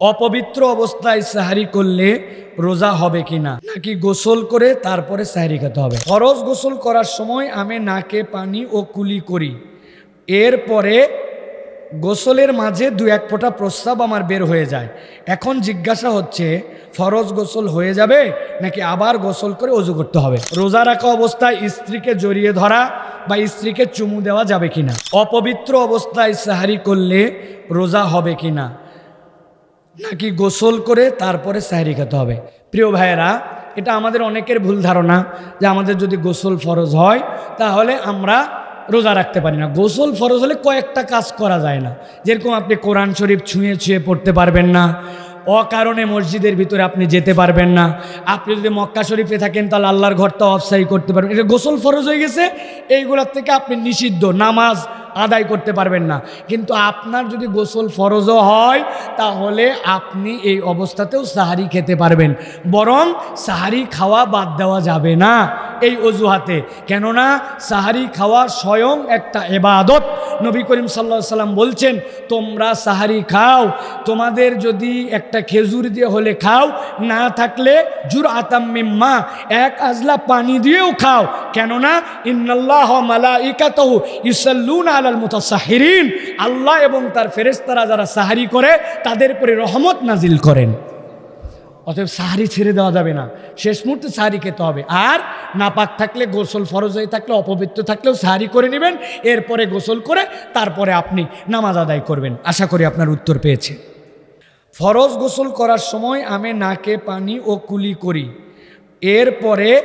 অপবিত্র অবস্থায় সাহারি করলে রোজা হবে কি না নাকি গোসল করে তারপরে সাহারি খেতে হবে? ফরজ গোসল করার সময় আমি নাকে পানি ও কুলি করি। এরপরে গোসলের মাঝে দু এক ফোঁটা প্রস্রাব আমার বের হয়ে যায়। এখন জিজ্ঞাসা হচ্ছে, ফরজ গোসল হয়ে যাবে নাকি আবার গোসল করে অজু করতে হবে? রোজা রাখা অবস্থায় স্ত্রীকে জড়িয়ে ধরা বা স্ত্রীকে চুমু দেওয়া যাবে কিনা? অপবিত্র অবস্থায় সাহারি করলে রোজা হবে কিনা? নাকি গোসল করে তারপরে সাহারি খেতে হবে? প্রিয় ভাইয়েরা, এটা আমাদের অনেকের ভুল ধারণা যে আমাদের যদি গোসল ফরজ হয়, তাহলে আমরা রোজা রাখতে পারি না। গোসল ফরজ হলে কয়েকটা কাজ করা যায় না। যেরকম আপনি কোরআন শরীফ ছুঁয়ে ছুঁয়ে পড়তে পারবেন না, অকারণে মসজিদের ভিতরে আপনি যেতে পারবেন না। আপনি যদি মক্কা শরীফে থাকেন, তাহলে আল্লাহর ঘরটা অফসাই করতে পারবেন এটা গোসল ফরজ হয়ে গেছে, এইগুলোর থেকে আপনি নিষিদ্ধ। নামাজ আদায় করতে পারবেন না। কিন্তু আপনার যদি গোসল ফরজও হয়, তাহলে আপনি এই অবস্থাতেও সাহারি খেতে পারবেন। বরং সাহারি খাওয়া বাদ দেওয়া যাবে না এই অজুহাতে। কেননা সাহারি খাওয়া স্বয়ং একটা এবাদত নবী করিম সাল্লা সাল্লাম বলছেন, তোমরা সাহারি খাও। তোমাদের যদি একটা খেজুর দিয়ে হলে খাও, না থাকলে জুর আতাম্মিম্মা এক আজলা পানি দিয়েও খাও। কেননা ইন্নাল্লাহ মালা ইকাতহ ইসাল্লুন ইসাল্লুনা আলাল মুতাসাহিরিন, আল্লাহ এবং তার ফেরেস্তারা যারা সাহারি করে, তাদের উপরে রহমত নাজিল করেন। অতএব সাহারি ছেড়ে দেওয়া যাবে না। শেষ মুহূর্তে সাহারি খেতে হবে। আর নাপাক থাকলে, গোসল ফরজ হয়ে থাকলে, অপবিত্র থাকলেও সাহারি করে নেবেন। এরপরে গোসল করে, তারপরে আপনি নামাজ আদায় করবেন। আশা করি আপনার উত্তর পেয়েছে। ফরজ গোসল করার সময় আমি নাকে পানি ও কুলি করি। এরপরে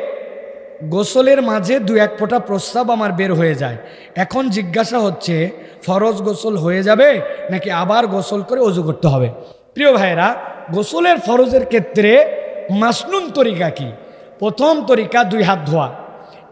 গোসলের মাঝে দু এক ফোঁটা প্রস্রাব আমার বের হয়ে যায়। এখন জিজ্ঞাসা হচ্ছে, ফরজ গোসল হয়ে যাবে নাকি আবার গোসল করে অজু করতে হবে? প্রিয় ভাইরা গোসলের ফরজের ক্ষেত্রে মাসনুন তরিকা কি? প্রথম তরিকা, দুই হাত ধোয়া।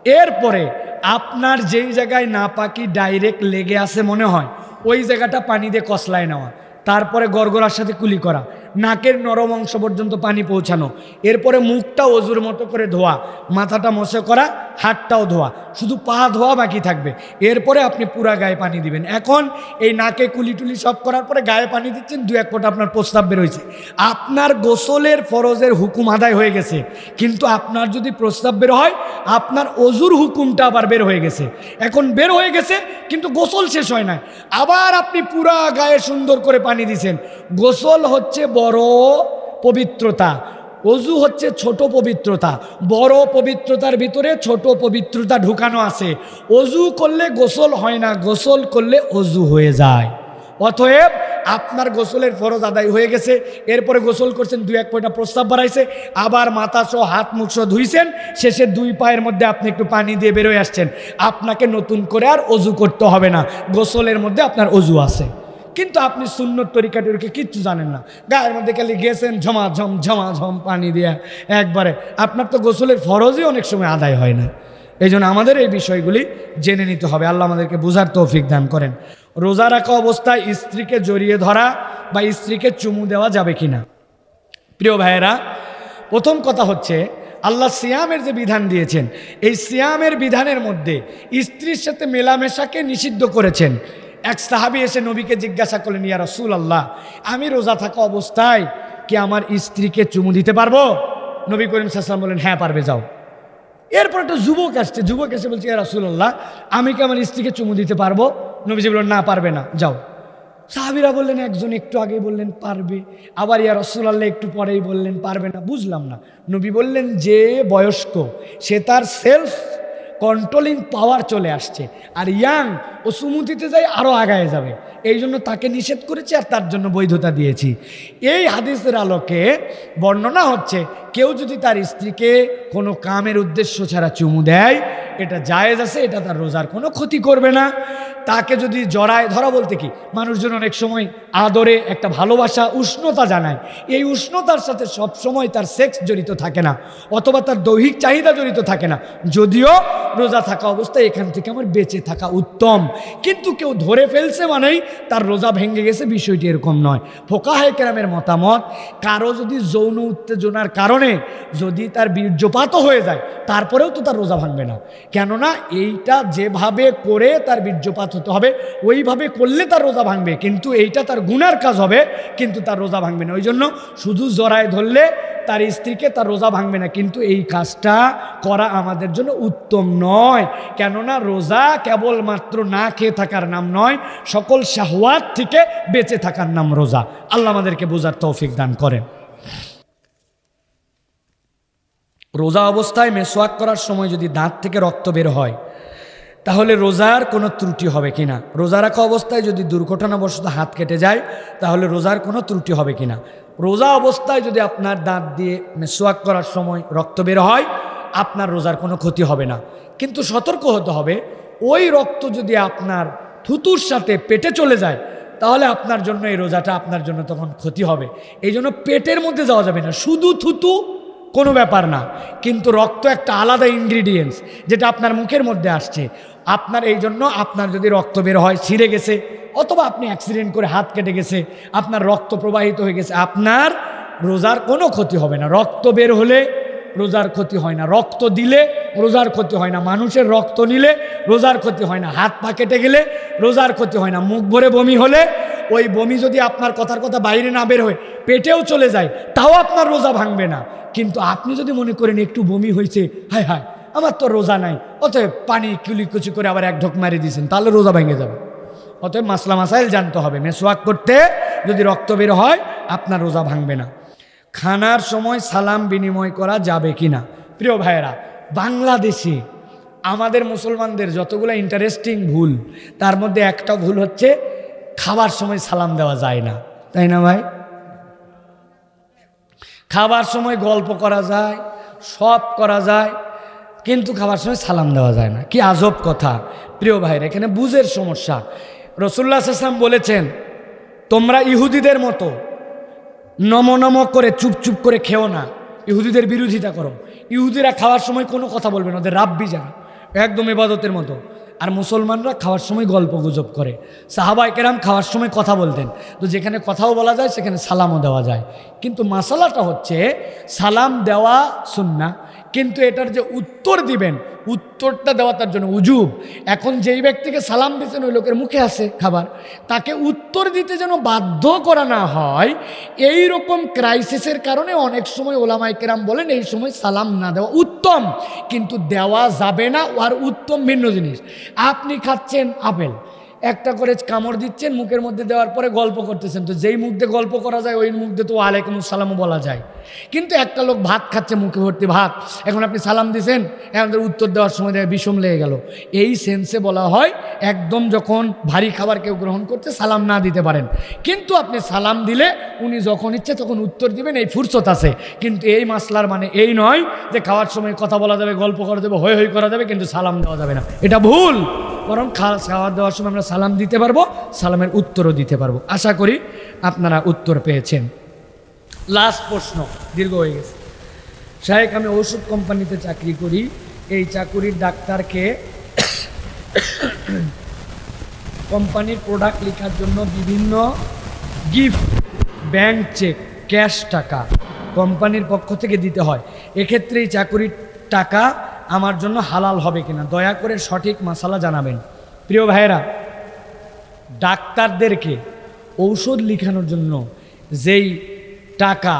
এরপরে আপনার যেই জায়গায় না পাকি ডাইরেক্ট লেগে আসে মনে হয়, ওই জায়গাটা পানি দিয়ে কসলায় নেওয়া। তারপরে গড়গড়ার সাথে কুলি করা। নাকের নরম অংশ পর্যন্ত পানি পৌঁছানো। এরপরে মুখটা অজুর মতো করে ধোয়া, মাথাটা মশে করা, হাতটাও ধোয়া। শুধু পা ধোয়া বাকি থাকবে। এরপরে আপনি পুরা গায়ে পানি দিবেন। এখন এই নাকে কুলি টুলি সব করার পরে গায়ে পানি দিচ্ছেন দু এক ফোঁটা আপনার প্রস্তাব বেরোয়েছে আপনার গোসলের ফরজের হুকুম আদায় হয়ে গেছে। কিন্তু আপনার যদি প্রস্তাব বের হয়, আপনার অজুর হুকুমটা আবার বের হয়ে গেছে। এখন বের হয়ে গেছে, কিন্তু গোসল শেষ হয় না আবার আপনি পুরা গায়ে সুন্দর করে পানি দিছেন। গোসল হচ্ছে বড় পবিত্রতা। অজু হচ্ছে ছোট পবিত্রতা। বড় পবিত্রতার ভিতরে ছোট পবিত্রতা ঢুকানো আছে। অজু করলে গোসল হয় না, গোসল করলে অজু হয়ে যায়। অতএব আপনার গোসলের ফরজ আদায় হয়ে গেছে। এরপরে গোসল করছেন, দুই এক পয়টা প্রস্তাব বাড়াইছে। আবার মাথা সহ হাত মুখ সহ ধুইছেন। শেষে দুই পায়ের মধ্যে আপনি একটু পানি দিয়ে বেরোয় আসছেন। আপনাকে নতুন করে আর অজু করতে হবে না। গোসলের মধ্যে আপনার অজু আছে। কিন্তু আপনি সুন্নত তরিকা টরিকা কিচ্ছু জানেন না। গায়ের মধ্যে খালি গেছেন ঝমা ঝম ঝমা ঝম পানি দিয়া একবারে। আপনার তো গোসলের ফরজই অনেক সময় আদায় হয় না। এই জন্য আমাদের এই বিষয়গুলি জেনে নিতে হবে। আল্লাহ আমাদেরকে বোঝার তৌফিক দান করেন। রোজা রাখা অবস্থায় স্ত্রীকে জড়িয়ে ধরা বা স্ত্রীকে চুমু দেওয়া যাবে কিনা? প্রিয় ভাইয়েরা, প্রথম কথা হচ্ছে, আল্লাহ সিয়ামের যে বিধান দিয়েছেন, এই সিয়ামের বিধানের মধ্যে স্ত্রীর সাথে মেলামেশাকে নিষিদ্ধ করেছেন। এক সাহাবি এসে নবীকে জিজ্ঞাসা করলেন, ইয়া রসুল আল্লাহ আমি রোজা থাকা অবস্থায় কি আমার স্ত্রীকে চুমু দিতে পারব? নবী করিম সাল্লাম বলেন হ্যাঁ পারবে, যাও। এরপর একটা যুবক আসছে, যুবক এসে বলছে, ইয়া রাসূলুল্লাহ, আমি কি আমার স্ত্রীকে চুমু দিতে পারব? নবীজি বললেন, না, পারবে না, যাও। সাহাবিরা বললেন, একজন একটু আগে বললেন, পারবে। আবার ইয়া রসুলাল্লাহ একটু পরেই বললেন, পারবে না, বুঝলাম না। নবী বললেন, যে বয়স্ক, সে তার সেলফ কন্ট্রোলিং পাওয়ার চলে আসছে। আর ইয়াং ও সুমতিতে যাই আরও আগায় যাবে। এই জন্য তাকে নিষেধ করেছি আর তার জন্য বৈধতা দিয়েছি। এই হাদিসের আলোকে বর্ণনা হচ্ছে, কেউ যদি তার স্ত্রীকে কোনো কামের উদ্দেশ্য ছাড়া চুমু দেয়, এটা জায়েজ আছে, এটা তার রোজার কোনো ক্ষতি করবে না। তাকে যদি জড়ায়, ধরা বলতে কি? মানুষজন অনেক সময় আদরে একটা ভালোবাসা, উষ্ণতা জানায়। এই উষ্ণতার সাথে সব সময় তার সেক্স জড়িত থাকে না, অথবা তার দৈহিক চাহিদা জড়িত থাকে না। যদিও রোজা থাকা অবস্থায় এখান থেকে আমার বেঁচে থাকা উত্তম। কিন্তু কেউ ধরে ফেলছে মানেই তার রোজা ভেঙে গেছে, বিষয়টি এরকম নয়। ফোকাহে কেরামের মতামত, কারও যদি যৌন উত্তেজনার কারণে যদি তার বীর্যপাতও হয়ে যায়, তারপরেও তো তার রোজা ভাঙবে না। কেননা এইটা যেভাবে করে তার বীর্যপাত জাত হতে হবে, ওইভাবে করলে তার রোজা ভাঙবে, কিন্তু এইটা তার গুনার কাজ হবে, কিন্তু তার রোজা ভাঙবে না। ওই জন্য শুধু জরায় ধরলে তার স্ত্রীকে তার রোজা ভাঙবে না, কিন্তু এই কাজটা করা আমাদের জন্য উত্তম নয়। কেননা রোজা কেবলমাত্র না খেয়ে থাকার নাম নয়, সকল শাহওয়াত থেকে বেঁচে থাকার নাম রোজা। আল্লাহ আমাদেরকে বোঝার তৌফিক দান করেন। রোজা অবস্থায় মেসোয়াক করার সময় যদি দাঁত থেকে রক্ত বের হয় তাহলে রোজার কোনো ত্রুটি হবে কিনা? রোজা রাখা অবস্থায় যদি দুর্ঘটনাবশত হাত কেটে যায়, তাহলে রোজার কোনো ত্রুটি হবে কিনা? রোজা অবস্থায় যদি আপনার দাঁত দিয়ে মেসোয়াক করার সময় রক্ত বের হয়, আপনার রোজার কোনো ক্ষতি হবে না। কিন্তু সতর্ক হতে হবে, ওই রক্ত যদি আপনার থুতুর সাথে পেটে চলে যায়, তাহলে আপনার জন্য এই রোজাটা আপনার জন্য তখন ক্ষতি হবে। এই জন্য পেটের মধ্যে যাওয়া যাবে না, শুধু থুতু কোনো ব্যাপার না। কিন্তু রক্ত একটা আলাদা ইনগ্রিডিয়েন্টস যেটা আপনার মুখের মধ্যে আসছে। আপনার এই জন্য আপনার যদি রক্ত বের হয়, ছিঁড়ে গেছে, অথবা আপনি অ্যাক্সিডেন্ট করে হাত কেটে গেছে, আপনার রক্ত প্রবাহিত হয়ে গেছে, আপনার রোজার কোনো ক্ষতি হবে না। রক্ত বের হলে রোজার ক্ষতি হয় না। রক্ত দিলে রোজার ক্ষতি হয় না। মানুষের রক্ত নিলে রোজার ক্ষতি হয় না। হাত পা কেটে গেলে রোজার ক্ষতি হয় না। মুখ ভরে বমি হলে ওই বমি যদি আপনার কথার কথা বাইরে না বের হয়, পেটেও চলে যায়, তাও আপনার রোজা ভাঙবে না। কিন্তু আপনি যদি মনে করেন একটু বমি হয়েছে, হায় হায়, আমার তো রোজা নাই, অতএব পানি কুলি কুচি করে আবার এক ঢোক মারি দিয়েছেন, তাহলে রোজা ভেঙে যাবে। অতএব মাসলা মাসাইল জানতে হবে মেসোয়াক করতে যদি রক্ত বের হয়, আপনার রোজা ভাঙবে না। খানার সময় সালাম বিনিময় করা যাবে কি না? প্রিয় ভাইয়েরা, বাংলাদেশে আমাদের মুসলমানদের যতগুলো ইন্টারেস্টিং ভুল, তার মধ্যে একটা ভুল হচ্ছে খাবার সময় সালাম দেওয়া যায় না। তাই না ভাই? খাবার সময় গল্প করা যায়, সব করা যায়, কিন্তু খাবার সময় সালাম দেওয়া যায় না। কি আজব কথা। প্রিয় ভাইরা, এখানে বুঝের সমস্যা। রসুল্লাহ আসলাম বলেছেন, তোমরা ইহুদিদের মতো নম নম করে, চুপ চুপ করে খেও না। ইহুদিদের বিরোধিতা করো। ইহুদিরা খাওয়ার সময় কোনো কথা বলবে না। ওদের রাব্বি জানা একদম ইবাদতের মতো। আর মুসলমানরা খাওয়ার সময় গল্প গুজব করে। সাহাবা একেরাম খাওয়ার সময় কথা বলতেন। তো যেখানে কথাও বলা যায়, সেখানে সালামও দেওয়া যায়। কিন্তু মাসালাটা হচ্ছে, সালাম দেওয়া সুন্না কিন্তু এটার যে উত্তর দিবেন, উত্তরটা দেওয়া তার জন্য উজুব। এখন যেই ব্যক্তিকে সালাম দিচ্ছেন ওই লোকের মুখে আসে খাবার। তাকে উত্তর দিতে যেন বাধ্য করা না হয়, এই রকম ক্রাইসিসের কারণে অনেক সময় ওলামাই কেরাম বলেন, এই সময় সালাম না দেওয়া উত্তম। কিন্তু দেওয়া যাবে না, আর উত্তম ভিন্ন জিনিস। আপনি খাচ্ছেন আপেল একটা করে কামড় দিচ্ছেন, মুখের মধ্যে দেওয়ার পরে গল্প করতেছেন। তো যেই মুখ দিয়ে গল্প করা যায়, ওই মুখ দিয়ে তো আলাইকুম সালামও বলা যায়। কিন্তু একটা লোক ভাত খাচ্ছে মুখে ভর্তি ভাত। এখন আপনি সালাম দিছেন এখন উত্তর দেওয়ার সময় দেয়, বিষম লেগে গেল। এই সেন্সে বলা হয়, একদম যখন ভারী খাবার কেউ গ্রহণ করতে সালাম না দিতে পারেন। কিন্তু আপনি সালাম দিলে, উনি যখন ইচ্ছে তখন উত্তর দিবেন, এই ফুরসত আছে। কিন্তু এই মাসলার মানে এই নয় যে খাওয়ার সময় কথা বলা যাবে, গল্প করা যাবে, হই হই করা যাবে, কিন্তু সালাম দেওয়া যাবে না। এটা ভুল! বরং খাওয়া দেওয়ার সময় আমরা সালাম দিতে পারব, সালামের উত্তরও দিতে পারব। আশা করি আপনারা উত্তর পেয়েছেন। লাস্ট প্রশ্ন, দীর্ঘ হয়ে গেছে। সাহেব আমি ওষুধ কোম্পানিতে চাকরি করি। এই চাকুরির ডাক্তারকে কোম্পানির প্রোডাক্ট লেখার জন্য বিভিন্ন গিফট ব্যাংক চেক ক্যাশ টাকা কোম্পানির পক্ষ থেকে দিতে হয়। এক্ষেত্রে এই চাকুরির টাকা আমার জন্য হালাল হবে কিনা? দয়া করে সঠিক মশালা জানাবেন। প্রিয় ভাইয়েরা, ডাক্তারদেরকে ঔষধ লিখানোর জন্য যেই টাকা,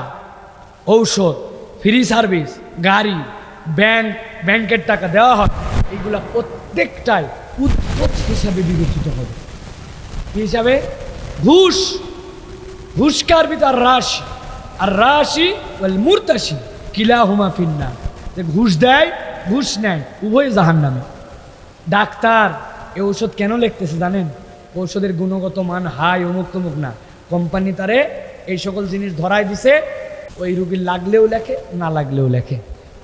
ঔষধ, ফ্রি সার্ভিস, গাড়ি, ব্যাংক, ব্যাংকের টাকা দেওয়া হয়, এইগুলা প্রত্যেকটাই উৎপত হিসাবে বিবেচিত হবে। হিসাবে? ঘুষ। ঘুষকার ভিতর রাশি। আর রাশি মুরতাসি কিলা হুমা ফিন্না যে ঘুষ দেয় ঘুষ নেয়, উভয় জাহান নামে ডাক্তার, এ ঔষধ কেন লিখতেছে জানেন? ঔষধের গুণগত মান হাই অমুক তমুক না। কোম্পানি তারে এই সকল জিনিস ধরাই দিছে, ওই রুগীর লাগলেও লেখে, না লাগলেও লেখে।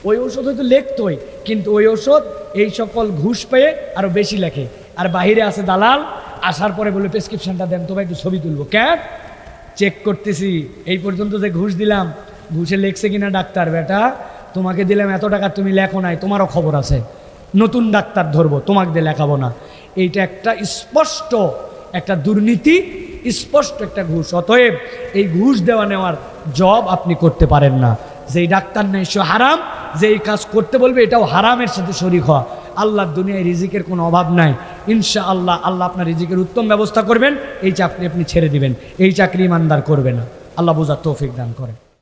ওই ঔষধ হয়তো লেখতই, কিন্তু ওই ঔষধ এই সকল ঘুষ পেয়ে আরও বেশি লেখে। আর বাহিরে আছে দালাল, আসার পরে বলে প্রেসক্রিপশনটা দেন তবে একটু ছবি তুলবো। কেন চেক করতেছি, এই পর্যন্ত যে ঘুষ দিলাম, ঘুষে লেখছে কিনা ডাক্তার, বেটা? তোমাকে দিলাম এত টাকা, তুমি লেখো নাই, তোমারও খবর আছে। নতুন ডাক্তার ধরবো, তোমাকে দিয়ে লেখাবো না। এইটা একটা স্পষ্ট একটা দুর্নীতি, স্পষ্ট একটা ঘুষ। অতএব এই ঘুষ দেওয়া নেওয়ার জব আপনি করতে পারেন না। যেই ডাক্তার নেই, সে হারাম। যেই কাজ করতে বলবে, এটাও হারামের সাথে শরিক হওয়া। আল্লাহর দুনিয়ায় রিজিকের কোনো অভাব নাই। ইনশা আল্লাহ আল্লাহ আপনার রিজিকের উত্তম ব্যবস্থা করবেন। এই চাকরি আপনি ছেড়ে দিবেন। এই চাকরি ইমানদার করবে না। আল্লাহ বোঝার তৌফিক দান করেন।